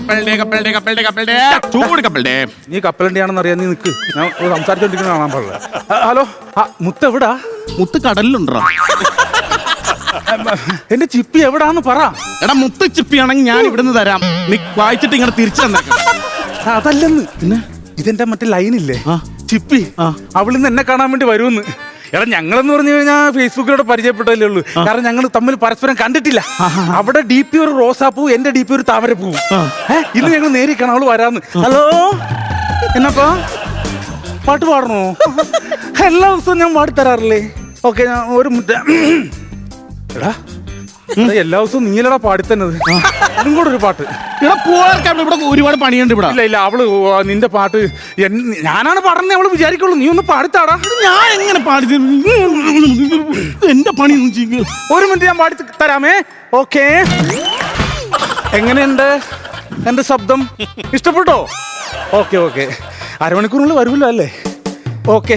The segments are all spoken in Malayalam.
കപ്പലണ്ടി കപ്പലണ്ടി കപ്പലണ്ടി കപ്പലണ്ടി ചൂട് കപ്പലേ നീ കപ്പലണ്ടിയാണെന്ന് അറിയാൻ നീ നിക്ക്. ഞാൻ സംസാരിച്ചോണ്ടിരിക്കുന്ന കാണാൻ പാടില്ല. ഹലോ. ആ മുത്ത് എവിടാ? മുത്ത് കടലിലുണ്ടോ? എന്റെ ചിപ്പി എവിടാന്ന് പറ. എടാ മുത്ത് ചിപ്പിയാണെങ്കിൽ ഞാൻ ഇവിടുന്ന് തരാം. നീ വായിച്ചിട്ട് ഇങ്ങനെ തിരിച്ചു തന്നേക്കാം. ആ, അതല്ലെന്ന്. പിന്നെ? ഇതെന്റെ മറ്റേ ലൈനില്ലേ? ചിപ്പി. ആ. അവളിന്ന് എന്നെ കാണാൻ വേണ്ടി വരുമെന്ന്. എടാ ഞങ്ങളെന്ന് പറഞ്ഞു കഴിഞ്ഞാൽ ഫേസ്ബുക്കിലൂടെ പരിചയപ്പെട്ടതല്ലേ ഉള്ളൂ. കാരണം ഞങ്ങൾ തമ്മിൽ പരസ്പരം കണ്ടിട്ടില്ല. അവിടെ ഡി പി ഒരു റോസാപ്പൂ എന്റെ ഡി പി ഒരു താമരപ്പൂ ഇന്ന് ഞങ്ങൾ നേരി കാണാം അവൾ വരാന്ന്. ഹലോ? എന്നപ്പാ? പാട്ട് പാടണോ? എല്ലാ ദിവസവും ഞാൻ പാടി തരാറില്ലേ? ഓക്കെ ഞാൻ ഒരു മുറ്റ എടാ എടാ, എല്ലാ ദിവസവും നീലടാ പാടി തന്നത്. അതും കൂടെ ഒരു പാട്ട്. ഇവിടെ പോകാൻ ഇവിടെ ഒരുപാട് പണിയുണ്ട് ഇവിടെ. ഇല്ല ഇല്ല അവൾ നിന്റെ പാട്ട് ഞാനാണ് പാടുന്നത് അവൾ വിചാരിക്കുള്ളൂ. നീ ഒന്ന് പാടിത്താടാ. ഞാൻ എങ്ങനെ പാടി എന്റെ പണി ഒരു മിനിറ്റ് ഞാൻ പാടി തരാമേ. ഓക്കെ. എങ്ങനെയുണ്ട് എന്റെ ശബ്ദം? ഇഷ്ടപ്പെട്ടോ? Okay okay. അരമണിക്കൂറിനുള്ളിൽ വരുമല്ലോ അല്ലേ? ഓക്കെ.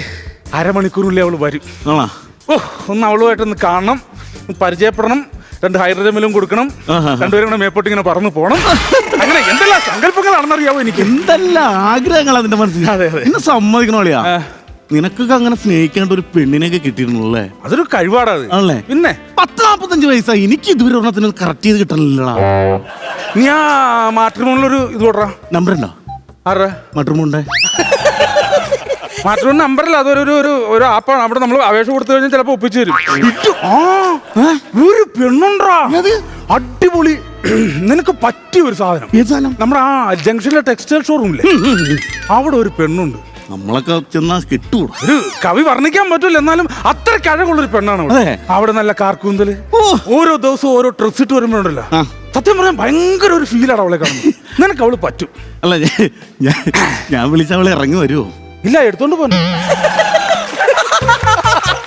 അരമണിക്കൂറിനുള്ളിൽ അവൾ വരും. ആണോ? ഓ ഒന്ന് അവളുമായിട്ടൊന്ന് കാണണം പരിചയപ്പെടണം. രണ്ട് ഹൈഡ്രജൻ ബലൂൺ കൊടുക്കണം. രണ്ടുപേരും കൂടെ മേപ്പോട്ട് ഇങ്ങനെ പറന്ന് പോണം. അങ്ങനെ എന്തെല്ലാം സങ്കല്പങ്ങളാണെന്നറിയാവോ എനിക്ക്? എന്തെല്ലാം ആഗ്രഹങ്ങൾ അതിന്റെ മനസ്സിൽ? അതെ, അതെ. എന്നെ സമ്മതിക്കണോളിയാ. നിനക്കൊക്കെ അങ്ങനെ സ്നേഹിക്കേണ്ട ഒരു പെണ്ണിനെയൊക്കെ കിട്ടിയിട്ടുള്ളേ അതൊരു കഴിവാടാ ആണല്ലേ? പിന്നെ? പത്ത് നാപ്പത്തഞ്ച് വയസ്സാ എനിക്ക് ഇതുവരെ ഒരെണ്ണത്തിന് കറക്റ്റ് ചെയ്ത് കിട്ടണില്ലടാ. നീ ആ മാട്രിമോണിലൊരു ഇത് കൊടുറാ നമ്പർ ഉണ്ടോ ആരുടെ? മട്ടുമുണ്ടേ മാട്രിമോൺ നമ്പറല്ല അതൊരു ഒരു ഒരു ഒരു ആപ്പാണ്. അവിടെ നമ്മൾ അപേക്ഷ കൊടുത്തു കഴിഞ്ഞാൽ ചിലപ്പോ ഒപ്പിച്ചു തരും. ഒരു പെണ്ണുണ്ടാ അടിപൊളി. നിനക്ക് പറ്റിയ ഒരു സാധനം. നമ്മുടെ ആ ജംഗ്ഷനിലെ ടെക്സ്റ്റൈൽ ഷോറൂമില്ലേ അവിടെ ഒരു പെണ്ണുണ്ട്. നമ്മളൊക്കെ ചെന്നാ കിട്ടൂടാ. ഒരു കവി വർണിക്കാൻ പറ്റൂല. എന്നാലും അത്ര കഴകുള്ളൊരു പെണ്ണാണ് അവിടെ. അവിടെ നല്ല കാർക്കൂന്തൽ. ഓരോ ദിവസവും ഓരോ ഡ്രസ് ഇട്ട് വരുമ്പോഴുണ്ടല്ലോ. സത്യം പറയാൻ ഭയങ്കര ഒരു ഫീലാണ് അവളെ കാണുന്നത് നിനക്ക് അവൾ പറ്റും. അല്ല ഞാൻ വിളിച്ച അവളെ ഇറങ്ങി വരുമോ ഇല്ല എടുത്തോണ്ട് പോന്നു.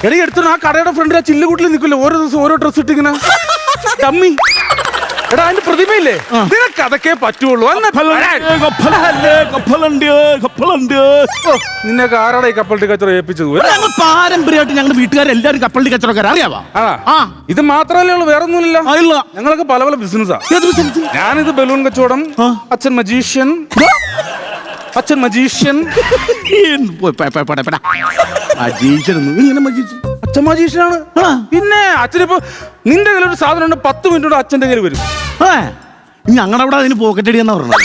എടി എടുത്തോ ആ കടയുടെ ഫ്രണ്ടിൽ ആ ചില്ലുകൂട്ടിൽ നിൽക്കില്ല? ഓരോ ദിവസം ഓരോ ഡ്രസ് ഇട്ടിങ്ങനെ. ഡമ്മി. എടാ അതിന്റെ പ്രതിമയില്ലേ? നിനക്ക് അതൊക്കെ പറ്റുള്ളൂ. നിന്നെ ആരാടെ ഈ കപ്പലിന്റെ കച്ചറ ഏൽപ്പിച്ചത്? ഞങ്ങൾ പാരമ്പര്യമായിട്ട് ഞങ്ങളുടെ വീട്ടുകാരെല്ലാരും കപ്പലിന്റെ കച്ചവടക്കാർ അറിയാവാ? ആ. ഇത് മാത്രമല്ലേ ഉള്ളൂ വേറെ ഒന്നുമില്ല ഞങ്ങളൊക്കെ പല പല ബിസിനസ്സാ ഞാനിത് ബലൂൺ കച്ചവടം അച്ഛൻ മജീഷ്യൻ അച്ഛൻ മജീഷ്യൻ. അച്ഛൻ മജീഷ്യനാണ്. പിന്നെ അച്ഛനിപ്പോ നിന്റെ കയ്യിൽ ഒരു സാധനം ഉണ്ട് പത്ത് മിനിറ്റ് കൊണ്ട് അച്ഛന്റെ കയ്യിൽ വരും. ഞങ്ങളുടെ അവിടെ അതിന് പോക്കറ്റ് അടി എന്നാ പറഞ്ഞത്?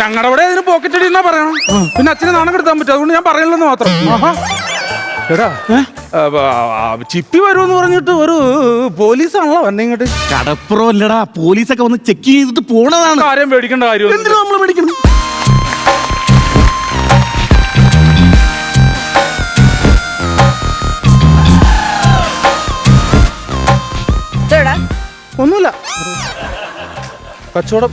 ഞങ്ങളുടെ അവിടെ അതിന് പോക്കറ്റ് അടി എന്നാ പറയണം? പിന്നെ അച്ഛനെ നാണം കെടുത്താൻ പറ്റും അതുകൊണ്ട് ഞാൻ പറയണില്ലെന്ന് മാത്രം. എടാ ചിപ്പി വരുമെന്ന് പറഞ്ഞിട്ട് ഒരു പോലീസാണല്ലോ വന്നെ ഇങ്ങോട്ട്. കടപ്പുറം അല്ലടാ പോലീസൊക്കെ വന്ന് ചെക്ക് ചെയ്തിട്ട് പോണതാണ്. ആരെയും പേടിക്കേണ്ട കാര്യം എന്തിനാ നമ്മൾ മേടിക്കണം ചേടാ ഒന്നുമില്ല. കച്ചവടം.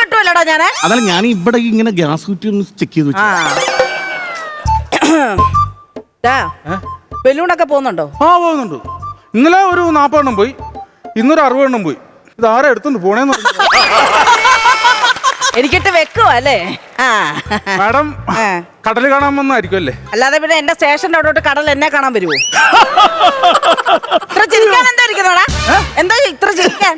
കിട്ടുമല്ലടാ ഞാൻ? അതല്ല ഞാൻ ഇവിടെ ഇങ്ങനെ ഗ്യാസ് കുറ്റി ഒന്ന് ചെക്ക് ചെയ്ത് വെച്ചു ബലൂണൊക്കെ പോകുന്നുണ്ടോ? ആ പോകുന്നുണ്ട്. ഇന്നലെ ഒരു നാൽപ്പതെണ്ണം പോയി. ഇന്നൊരു അറുപതെണ്ണം പോയി. ഇത് ആരാ എടുത്തോണ്ട് പോണേന്ന് പറഞ്ഞു എനിക്കിട്ട് വെക്കുവാ അല്ലേ? ആ. മാഡം കടൽ കടൽ കാണാൻ വന്നായിരിക്കും അല്ലേ അല്ലാതെ പിന്നെ എന്റെ സ്റ്റേഷന്റെ അവിടോട്ട് കടൽ എന്നെ കാണാൻ വരുമോ ഇത്ര ചിരിക്കാൻ എന്താ ഇരിക്കുന്നോടാ എന്താ ഇത്ര ചിരിക്കാൻ?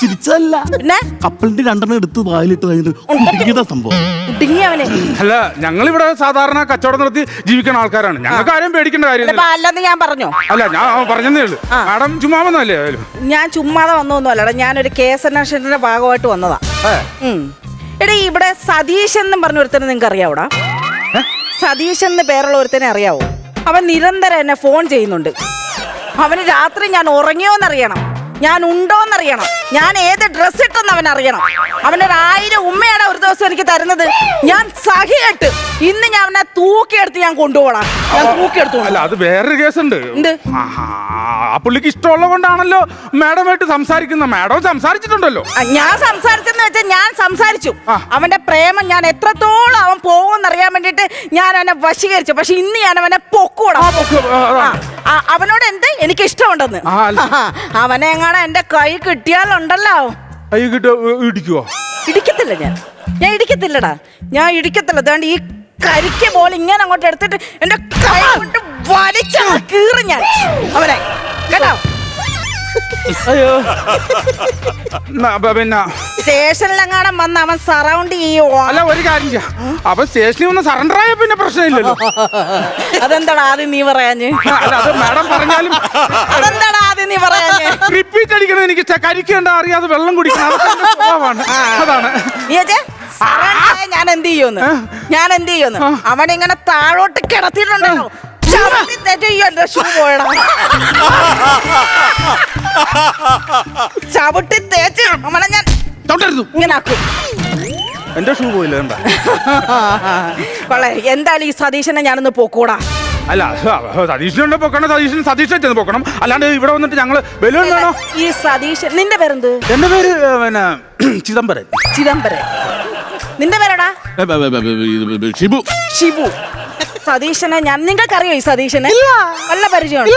ചിരിച്ചല്ല പിന്നെ? കപ്പലിന്റെ രണ്ടെണ്ണം എടുത്ത് വായിലിട്ട് കഴിഞ്ഞിട്ട് സംഭവം. ഇടുങ്ങി അവനെ. അല്ല ഞങ്ങളിവിടെ സാധാരണ കച്ചവടം നടത്തി ജീവിക്കുന്ന ആൾക്കാരാണ്. ഞങ്ങൾക്ക് ആരും പേടിക്കേണ്ട കാര്യം അല്ലെന്ന് ഞാൻ പറഞ്ഞു? അല്ല ഞാൻ പറഞ്ഞതേ ഉള്ളൂ. മാഡം ചുമ്മാ വന്നല്ലേ ഞാൻ ചുമ്മാതെ വന്നൊന്നുമല്ലടാ ഞാനൊരു കേസ് അന്വേഷണത്തിന്റെ ഭാഗമായിട്ട് വന്നതാ. എടീ ഇവിടെ സതീഷ് എന്ന് പറഞ്ഞ ഒരുത്തനെ നിങ്ങൾക്ക് അറിയാവൂടാ? സതീഷ് എന്ന് പേരുള്ള ഒരുത്തനെ അറിയാവോ? അവൻ നിരന്തരം എന്നെ ഫോൺ ചെയ്യുന്നുണ്ട്. അവന് രാത്രി ഞാൻ ഉറങ്ങിയോ ഉറങ്ങിയോന്നറിയണം. ഞാൻ ഉണ്ടോ ഉണ്ടോന്നറിയണം. ഞാൻ ഏത് ഡ്രസ് ഇട്ടെന്ന് അവൻ അറിയണം. അവനൊരു ആയിരം ഉമ്മയാണ് ഒരു ദിവസം എനിക്ക് തരുന്നത്. ഞാൻ സഹിയിട്ട് ഇന്ന് ഞാൻ അവനെ തൂക്കിയെടുത്ത് ഞാൻ കൊണ്ടുപോകണം. ഞാൻ തൂക്കിയെടുത്തു അല്ല അത് വേറൊരു കേസുണ്ട്. എന്ത്? ആ പുള്ളിക്ക് ഇഷ്ടമുള്ളത് കൊണ്ടാണല്ലോ മാഡമായിട്ട് സംസാരിക്കുന്ന. മാഡം സംസാരിച്ചിട്ടുണ്ടല്ലോ. ആ, ഞാൻ സംസാരിച്ചെന്ന് വെച്ചാൽ ഞാൻ സംസാരിച്ചു. ആ. അവന്റെ പ്രേമം ഞാൻ എത്രത്തോളം അവൻ പോകുമെന്നറിയാൻ വേണ്ടിട്ട് ഞാൻ അവനെ വശീകരിച്ചു. പക്ഷെ ഇന്ന് ഞാൻ അവനെ പൊക്കൂടാ ആ, പൊക്ക്, ആ, ആ. ആ, അവനോട് എന്ത്? എനിക്ക് ഇഷ്ടമുണ്ടെന്ന് ആ, അല്ല. അവനെ എങ്ങാണ് എന്റെ കൈ കിട്ടിയാലുണ്ടല്ലോ. കൈ കിട്ടോ ഇടിക്കുവോ? ഇടിക്കത്തില്ല ഞാൻ. ഞാൻ ഇടിക്കത്തില്ലടാ. ഞാൻ ഇടിക്കത്തില്ല. അതുകൊണ്ട് ഈ കരിക്ക പോലെ ഇങ്ങനെ അങ്ങോട്ട് എടുത്തിട്ട് എന്റെ കൈ കൊണ്ട് വലിച്ചാ കീറി ഞാൻ. അവനെ. കേട്ടോ? അയ്യോ. ന- അപ്പൊ പിന്നെ സ്റ്റേഷനിലെങ്ങാനും വന്ന് അവൻ സറൗണ്ട് ചെയ്യോ അല്ല ഒരു കാര്യം ചെയ്യാം. അപ്പൊ സ്റ്റേഷനിൽ ഒന്ന് സറണ്ടർ ആയ പിന്നെ പ്രശ്നമില്ലല്ലോ. അതെന്താടാ ആദ്യം നീ പറയാഞ്ഞ്? അല്ല അത് മാഡം പറഞ്ഞാലും അതെന്താടാ ആദ്യം നീ പറയാഞ്ഞ്? റിപ്പീറ്റ് അടിക്കണം എനിക്ക് കരിക്കേണ്ട അറിയാതെ വെള്ളം കുടിക്കണം. അതൊക്കെ സ്വഭാവമാണ്. അതാണ്. നീ വെച്ചേ surrender ആയ ഞാൻ എന്ത് ചെയ്യുമെന്ന്? ഞാൻ എന്ത് ചെയ്യുമെന്ന്? അവൻ ഇങ്ങനെ താഴോട്ട് കിടത്തിയിട്ടുണ്ടല്ലോ. ചവിട്ടി തെറ്റിയോ എന്റെ ഷൂ പോയടാ. ചവിട്ടി തേച്ച് അവനെ ഞാൻ തൊട്ടരുത് ഇങ്ങനെ ആക്കും. എന്റെ ഷൂ പോയില്ല കണ്ട കൊള്ളേ. എന്തായാലും ഈ സതീശനെ ഞാനൊന്ന് പോക്കൂടാ. അല്ല സതീഷിനുണ്ട് പൊക്കണം. സതീഷിന് സതീഷിനെ ചെന്ന് പൊക്കണം. അല്ലാണ്ട് ഇവിടെ വന്നിട്ട് ഞങ്ങൾ ബലൂൺ വേണോ ഈ സതീശൻ നിന്റെ പേരെന്ത്? എന്റെ പേര് പിന്നെ ചിദംബരൻ ചിദംബരൻ നിന്റെ പേരെടാ? ഷിബു. ഷിബു. സതീശനെ ഞാൻ നിങ്ങൾക്കറിയോ ഈ സതീശനെ? നല്ല പരിചയമാണ്.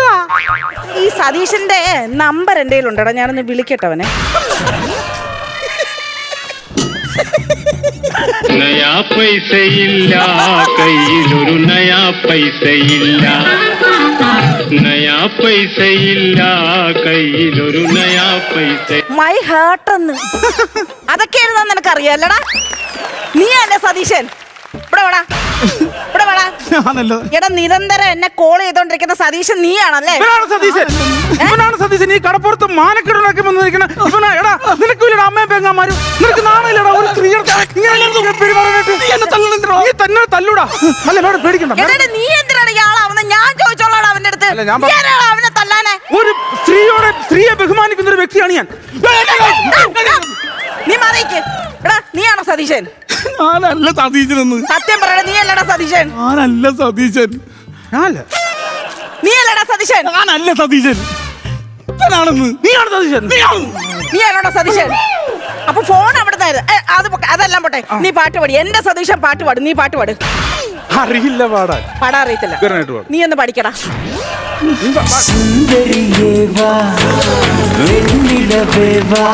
ഈ സതീശന്റെ നമ്പർ എന്റെ കയ്യിലുണ്ടടാ ഞാനൊന്ന് വിളിക്കട്ടെ അവനെ നയാ പൈസയില്ല കയ്യിലൊരു നയാ പൈസയില്ല. നയാ പൈസയില്ല കയ്യിലൊരു നയാ പൈസ മൈ ഹേർട്ടെന്ന് അതൊക്കെ എഴുതാൻ നിനക്ക് അറിയാലടാ നീ അല്ലേ സതീശൻ. ഇവിടെ വേടാ. ഇവിടെ വേടാ. ഞാനല്ല എടാ നിരന്തരം എന്നെ കോൾ ചെയ്തോണ്ടിരിക്കുന്ന സതീശൻ നീയാണല്ലേ? ഇവനാണ് സതീശൻ. ഇവനാണ് സതീശൻ. ഈ കടപ്പുറത്ത് മാനക്കെടുണ്ടാക്കി വന്നിരിക്കണ ഇവനാ. എടാ നിനക്ക് ഇല്ലടാ അമ്മയും പെങ്ങാമാരും നിനക്ക് നാണയില്ലടാ ഒരു സ്ത്രീയുടെ ഇങ്ങനെ പെരുമാറാനായിട്ട് നീ തന്നെ തല്ലൂടാ. അല്ല പേടിക്കണ്ട. എടാ നീ എന്തിനാണ് ഞാൻ ചോദിച്ചോളാണ് അവന്റെ അടുത്ത്. അല്ല, ഞാൻ പറ- നീ അവനെ തല്ലാനെ? ഒരു സ്ത്രീയോടെ സ്ത്രീയെ ബഹുമാനിക്കുന്ന ഒരു വ്യക്തിയാണ് ഞാൻ. നീ മറിയിക്ക് എടാ ഞാനല്ല സതീശൻ എന്ന് സത്യം പറയണ നീ അല്ലടാ സതീശൻ. ഞാനല്ല സതീശൻ. ഞാനല്ല. നീ അല്ലടാ സതീശൻ. ഞാനല്ല സതീശൻ. ഇവനാണെന്ന്. നീയാണ് സതീശൻ. നീ അല്ലടാ സതീശൻ. അപ്പൊ ഫോൺ അവിടെ അത് അതെല്ലാം പോട്ടെ. നീ പാട്ട് പാടി. എന്റെ സതീശൻ പാട്ട് പാടും. നീ പാട്ട് പാട്. അറിയില്ല പാടാൻ. പാടാൻ അറിയത്തില്ല. നീ ഒന്ന് പഠിക്കടാ. സുന്ദരിയേവാ വെണ്ണിലവേവാ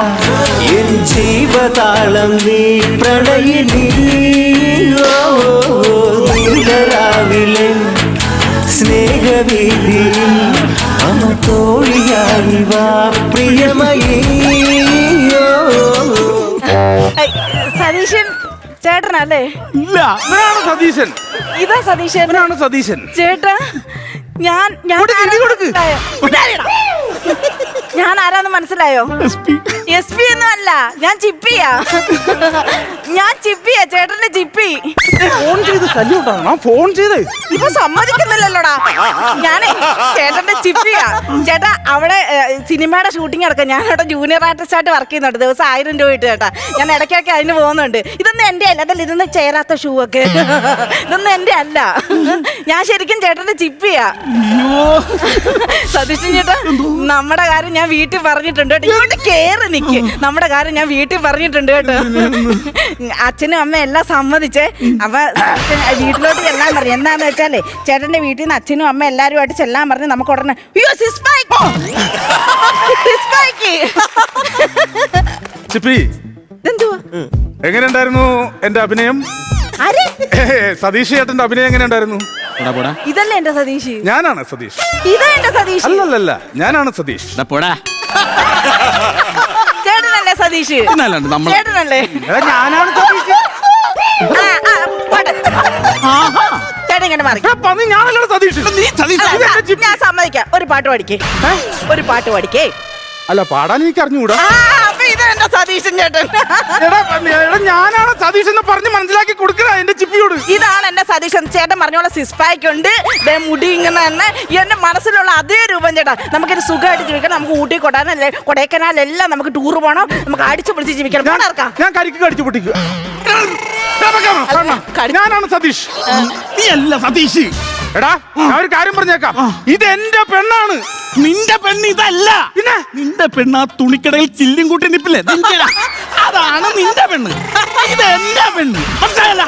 എൻ ജീവതാളം നീ പ്രണയിനി ഓ, സ്നേഹവീതി അമ തോഴിയായി പ്രിയമയേ ഓ, സതീശൻ ചേട്ടനല്ലേ? ഇല്ല ഇവനാണ് സതീശൻ. ഇതാ സതീശൻ. ഇവനാണ് സതീശൻ. ചേട്ടാ ഞാൻ ഞാൻ കൊടുക്ക്, ഇടി കൊടുക്ക്. ഞാൻ ആരാന്ന് മനസ്സിലായോ. S P. ഒന്നും അല്ല ഞാൻ ചിപ്പിയാ ഞാൻ ചിപ്പിയാ ചേട്ടന്റെ ചിപ്പി ഫോൺ ചെയ്ത് ശല്യം ഫോൺ ചെയ്ത്. ഇപ്പൊ സമ്മതിക്കുന്നില്ലല്ലോടാ. ഞാനേ ചേട്ടന്റെ ചിപ്പിയാ ചേട്ടാ അവിടെ സിനിമയുടെ ഷൂട്ടിംഗ് നടക്കാം ഞാൻ അവിടെ ജൂനിയർ ആർട്ടിസ്റ്റ് ആയിട്ട് വർക്ക് ചെയ്യുന്നുണ്ട്. ദിവസം ആയിരം രൂപ ഇട്ട് ചേട്ടാ. ഞാൻ ഇടയ്ക്കൊക്കെ അതിന് പോകുന്നുണ്ട്. ഇതൊന്നും എന്റെ അല്ല. അതല്ല ഇതൊന്നും ചേരാത്ത ഷൂ ഒക്കെ. ഇതൊന്നും എന്റെ അല്ല. ഞാൻ ശരിക്കും ചേട്ടന്റെ ചിപ്പിയാ സതീഷൻ ചേട്ടാ നമ്മുടെ കാര്യം ഞാൻ വീട്ടിൽ പറഞ്ഞിട്ടുണ്ട് കേട്ടോ. ഇങ്ങോട്ട് കേറി നിക്ക്. നമ്മുടെ കാര്യം ഞാൻ വീട്ടിൽ പറഞ്ഞിട്ടുണ്ട് കേട്ടോ. അച്ഛനും അമ്മ എല്ലാം സമ്മതിച്ചേ. അപ്പൊ വീട്ടിലോട്ട് ചെല്ലാൻ പറഞ്ഞു. എന്താന്ന് വെച്ചാലേ ചേട്ടന്റെ വീട്ടിൽ നിന്ന് അച്ഛനും അമ്മ എല്ലാരുമായിട്ട് ചെല്ലാൻ പറഞ്ഞു നമുക്ക് ഉടനെ അയ്യോ ചിപ്പി. എന്തുവാ എങ്ങനെയുണ്ടായിരുന്നു എന്റെ അഭിനയം? സതീഷ് ചേട്ടന്റെ അഭിനയം എങ്ങനെയുണ്ടായിരുന്നു? ഇതല്ലേ എന്റെ സതീഷ്? ഞാനാണ് സതീഷ്. ഇതാ എന്റെ സതീഷ്. അല്ലല്ലല്ല ഞാനാണ് സതീഷ്. എടാ, പോടാ. ചേട്ടനല്ലേ സതീഷ്? ചേട്ടനല്ലേ? എടാ, ഞാനാണ് സതീഷ്. ആ, ആ, പോട്ടെ. ആഹാ. ചേട്ടൻ ഇങ്ങനെ മാറി. എടാ, പന്നി ഞാനല്ലടാ സതീഷ്. നീ സതീഷ്. അല്ല, ഇതെന്റെ ഞാൻ സമ്മതിക്കാം. ഒരു പാട്ട് പാടിക്കേ. ഒരു പാട്ട് പാടിക്കേ. അല്ല പാടാൻ എനിക്ക് അറിഞ്ഞുകൂടാ സതീശൻ ചേട്ടൻ. ഞാനാണ് സതീഷ് എന്ന് പറഞ്ഞ് മനസ്സിലാക്കി കൊടുക്കണ എന്റെ ചിപ്പിയോട്. ഇതാണ് എന്റെ സതീശൻ ചേട്ടൻ പറഞ്ഞോളെ സിസ്പായ്ക്ക് ഉണ്ട് മുടി ഇങ്ങനെ തന്നെ. എന്റെ മനസ്സിലുള്ള അതേ രൂപം ചേട്ടാ. നമുക്കൊരു സുഖമായിട്ട് ജീവിക്കണം. നമുക്ക് ഊട്ടി കൊടാനല്ലേ കൊടൈക്കനാലെല്ലാം നമുക്ക് ടൂർ പോകണം നമുക്ക് അടിച്ചു പിടിച്ച് ജീവിക്കണം. ഞാൻ- ഞാൻ കരിക്ക് അടിച്ചു പൊട്ടിക്കും. ഞാനാണ് സതീഷ്. നീ അല്ല സതീഷ്. എടാ ഞാൻ ഒരു കാര്യം പറഞ്ഞേക്കാം. ഇത് എന്റെ പെണ്ണാണ്. നിന്റെ പെണ്ണ് ഇതല്ല. പിന്നെ? നിന്റെ പെണ്ണ് ആ തുണിക്കടയിൽ ചില്ലും കൂട്ടി നിപ്പില്ലേ. അതാണ് നിന്റെ പെണ്ണ്. ഇത് എന്റെ പെണ്ണ്. മനസ്സിലായല്ല?